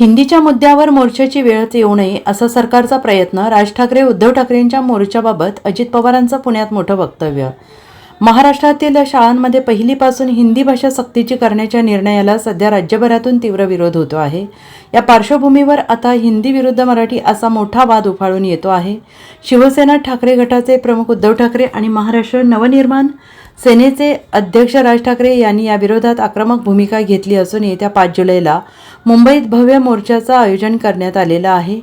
हिंदीच्या मुद्द्यावर मोर्चाची वेळच येऊ नये असा सरकारचा प्रयत्न राज ठाकरे उद्धव ठाकरेंच्या मोर्चाबाबत अजित पवारांचं पुण्यात मोठं वक्तव्य. महाराष्ट्रातील शाळांमध्ये पहिलीपासून हिंदी भाषा सक्तीची करण्याच्या निर्णयाला सध्या राज्यभरातून तीव्र विरोध होतो आहे. या पार्श्वभूमीवर आता हिंदी विरुद्ध मराठी असा मोठा वाद उफाळून येतो आहे. शिवसेना ठाकरे गटाचे प्रमुख उद्धव ठाकरे आणि महाराष्ट्र नवनिर्माण सेनेचे अध्यक्ष राज ठाकरे यांनी या विरोधात आक्रमक भूमिका घेतली असून येत्या पाच जुलैला मुंबईत भव्य मोर्चाचं आयोजन करण्यात आलेलं आहे.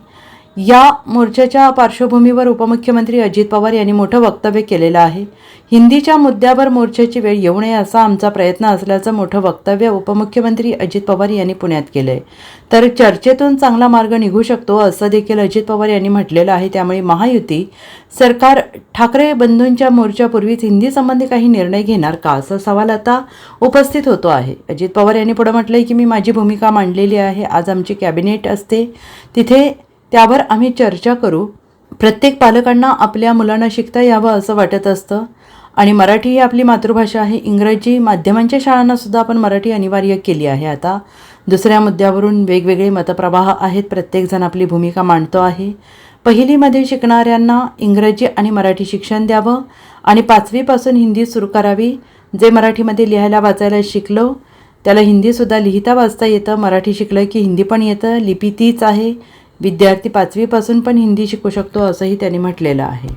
या मोर्चाच्या पार्श्वभूमीवर उपमुख्यमंत्री अजित पवार यांनी मोठं वक्तव्य केलेलं आहे. हिंदीच्या मुद्द्यावर मोर्चाची वेळ येऊ नये असा आमचा प्रयत्न असल्याचं मोठं वक्तव्य उपमुख्यमंत्री अजित पवार यांनी पुण्यात केलं आहे तर चर्चेतून चांगला मार्ग निघू शकतो असं देखील अजित पवार यांनी म्हटलेलं आहे. त्यामुळे महायुती सरकार ठाकरे बंधूंच्या मोर्चापूर्वीच हिंदीसंबंधी काही निर्णय घेणार का असा सवाल आता उपस्थित होतो आहे. अजित पवार यांनी पुढे म्हटलंय की मी माझी भूमिका मांडलेली आहे. आज आमची कॅबिनेट असते. तिथे त्यावर आम्ही चर्चा करू. प्रत्येक पालकांना आपल्या मुलांना शिकता यावं असं वाटत असतं. आणि मराठी ही आपली मातृभाषा आहे. इंग्रजी माध्यमांच्या शाळांनासुद्धा आपण मराठी अनिवार्य केली आहे आता. दुसऱ्या मुद्द्यावरून वेगवेगळे मतप्रवाह आहेत. प्रत्येकजण आपली भूमिका मांडतो आहे. पहिलीमध्ये शिकणाऱ्यांना इंग्रजी आणि मराठी शिक्षण द्यावं. आणि पाचवीपासून हिंदी सुरू करावी. जे मराठीमध्ये लिहायला वाचायला शिकलो त्याला हिंदीसुद्धा लिहिता वाचता येतं. मराठी शिकलं की हिंदी पण येतं. लिपी तीच आहे. विद्यार्थी पाचवीपासून पण हिंदी शिकू शकतो असंही त्यांनी म्हटलेलं आहे.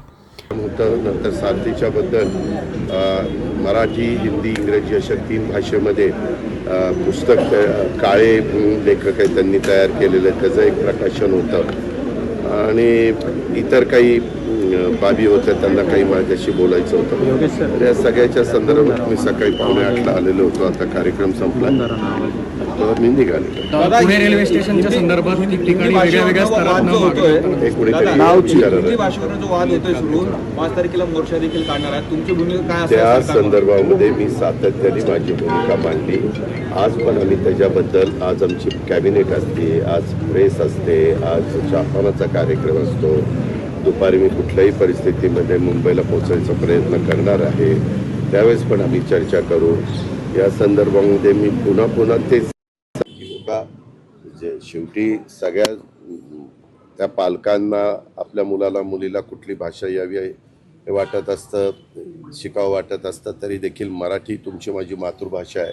होतं नंतर सारथीच्या बद्दल अ, मराठी हिंदी इंग्रजी अशा तीन भाषेमध्ये पुस्तक काळे म्हणून लेखक आहेत त्यांनी तयार केलेलं आहे त्याचं एक प्रकाशन होतं. आणि इतर काही बाबी होत्या त्यांना काही माझ्याशी बोलायचं होतं. या सगळ्याच्या संदर्भात मी सकाळी पावणे आठला आलेलो होतो आता कार्यक्रम संपला. मी निघाले पुणे रेल्वे स्टेशनच्या संदर्भात ठिकठिकाणी वेगळ्या वेगळ्या त्या? संदर्भामध्ये मी सातत्याने माझी भूमिका मांडली. आज पण आम्ही त्याच्याबद्दल आज आमची कॅबिनेट असते आज प्रेस असते आज चहापानाचा कार्यक्रम असतो. दुपारी मी कुठल्याही परिस्थितीमध्ये मुंबईला पोहोचायचा प्रयत्न करणार आहे. त्यावेळेस पण आम्ही चर्चा करू. या संदर्भामध्ये मी पुन्हा पुन्हा तेच जे शेवटी सगळ्या त्या पालकांना आपल्या मुलाला मुलीला कुठली भाषा यावी हे वाटत असतं शिकावं वाटत असतं तरी देखील मराठी तुमची माझी मातृभाषा आहे.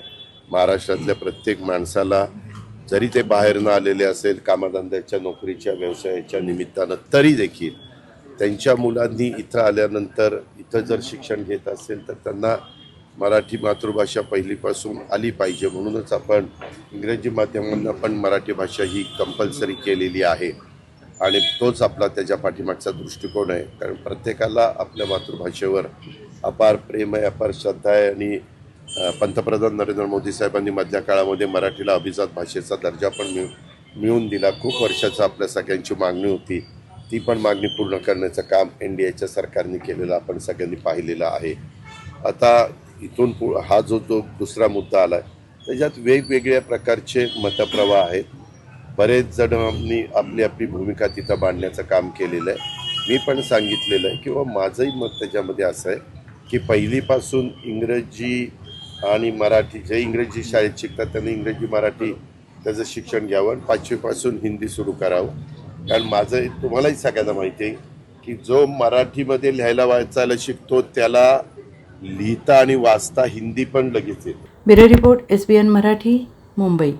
महाराष्ट्रातल्या प्रत्येक माणसाला जरी ते बाहेरनं आलेले असेल कामाधंद्याच्या नोकरीच्या व्यवसायाच्या निमित्तानं तरी देखील त्यांच्या मुलांनी इथं आल्यानंतर इथं जर शिक्षण घेत असेल तर त्यांना मराठी मातृभाषा पहिलीपासून आली पाहिजे म्हणूनच आपण इंग्रजी माध्यमांना पण मराठी भाषा ही कंपल्सरी केलेली आहे. आणि तोच आपला त्याच्या पाठीमागचा दृष्टिकोन आहे. कारण प्रत्येकाला आपल्या मातृभाषेवर अपार प्रेम आहे अपार श्रद्धा आहे. आणि पंतप्रधान नरेंद्र मोदी साहेबांनी मधल्या काळामध्ये मराठीला अभिजात भाषेचा दर्जा पण मिळ मिळवून दिला. खूप वर्षाचा आपल्या सगळ्यांची मागणी होती. ती पण मागणी पूर्ण करण्याचं काम एन डी एच्या सरकारने केलेलं आपण सगळ्यांनी पाहिलेलं आहे. आता इथून पु हा जो जो दुसरा मुद्दा आला आहे त्याच्यात वेगवेगळ्या प्रकारचे मतप्रवाह आहेत. बरेच जणांनी आपली आपली भूमिका तिथं मांडण्याचं काम केलेलं आहे. मी पण सांगितलेलं आहे किंवा माझंही मत त्याच्यामध्ये असं आहे की पहिलीपासून इंग्रजी आणि मराठी जे इंग्रजी शाळेत शिकतात त्यांनी इंग्रजी मराठी त्याचं शिक्षण घ्यावं आणि पाचवीपासून हिंदी सुरू करावं. कारण माझं तुम्हालाही सगळ्यांना माहिती आहे की जो मराठीमध्ये लिहायला वाचायला शिकतो त्याला लिहिता आणि वाचता हिंदी पण लगेच येते. Bureau report S B N Marathi Mumbai.